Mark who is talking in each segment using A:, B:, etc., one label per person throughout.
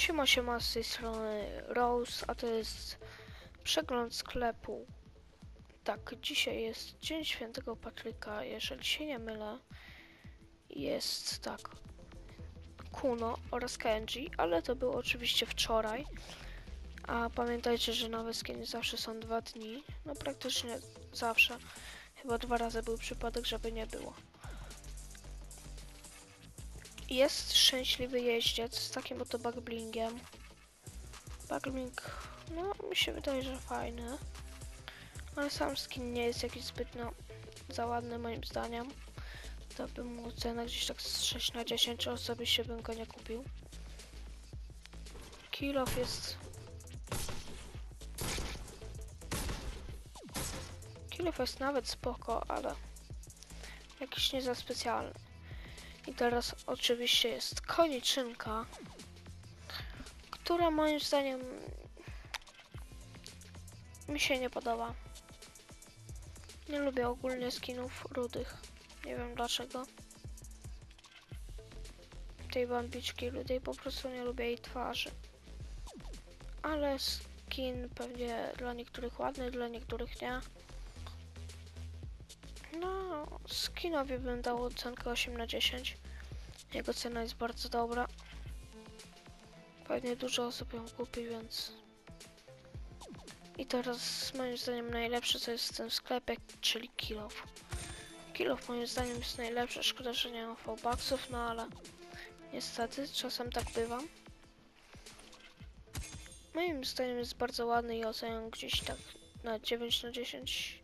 A: Siema, siema, z tej strony Rose, a to jest przegląd sklepu. Tak, dzisiaj jest Dzień Świętego Patryka, jeżeli się nie mylę. Jest tak, Kuno oraz Kenji, ale to było oczywiście wczoraj. A pamiętajcie, że nowe skiny zawsze są dwa dni. No praktycznie zawsze. Chyba dwa razy był przypadek, żeby nie było. Jest szczęśliwy jeździec z takim oto bugblingiem. Bugblink, no mi się wydaje, że fajny. Ale sam skin nie jest jakiś zbytnio za ładny moim zdaniem. To bym mu cenę gdzieś tak z 6 na 10 osobiście bym go nie kupił. Kilof jest... Kilof jest nawet spoko, ale jakiś nie za specjalny. I teraz oczywiście jest koniczynka, która moim zdaniem mi się nie podoba. Nie lubię ogólnie skinów rudych. Nie wiem dlaczego. Tej bambiczki rudej po prostu nie lubię jej twarzy. Ale skin pewnie dla niektórych ładny, dla niektórych nie. No, skinowi bym dał ocenkę 8 na 10. Jego cena jest bardzo dobra. Pewnie dużo osób ją kupi, więc... I teraz moim zdaniem najlepsze co jest w tym sklepie, czyli Kilof. Kilof moim zdaniem jest najlepsze, szkoda, że nie mam V-Bucksów, no ale... Niestety, czasem tak bywa. Moim zdaniem jest bardzo ładny i oceniam gdzieś tak na 9 na 10.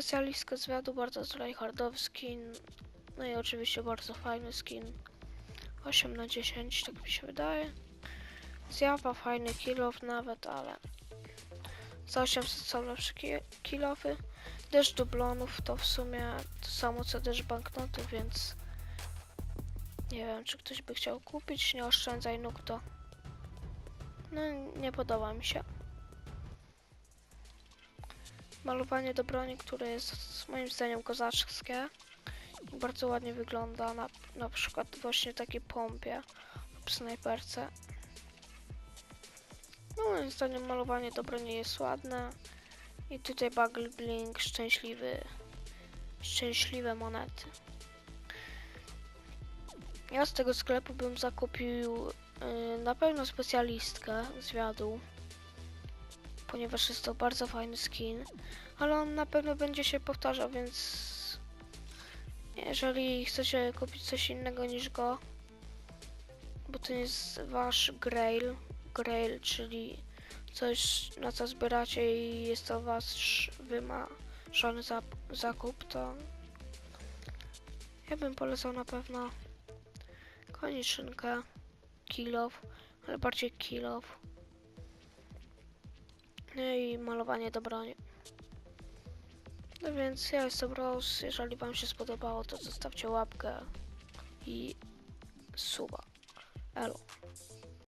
A: Specjalistka zwiadu, bardzo tryhardowy skin. No i oczywiście bardzo fajny skin. 8 na 10, tak mi się wydaje. Zjawa, fajny kilof nawet, ale za 800 są lepsze ki kilofy. Deszcz dublonów to w sumie to samo co deszcz banknotów, więc nie wiem czy ktoś by chciał kupić, nie oszczędzaj nóg to. No nie podoba mi się. Malowanie do broni, które jest moim zdaniem kozackie i bardzo ładnie wygląda na, na przykład właśnie takiej pompie lub snajperce. No moim zdaniem malowanie do broni jest ładne i tutaj Bugle Blink, szczęśliwy, szczęśliwe monety. Ja z tego sklepu bym zakupił yy, na pewno specjalistkę zwiadu, ponieważ jest to bardzo fajny skin, ale on na pewno będzie się powtarzał, więc jeżeli chcecie kupić coś innego niż go, bo to jest wasz grail, grail, czyli coś na co zbieracie i jest to wasz wymarzony zakup, to ja bym polecał na pewno koniczynkę, kilof, ale bardziej kilof. No i malowanie do broni. No więc ja jestem Rose, jeżeli wam się spodobało to zostawcie łapkę i suba. Elo.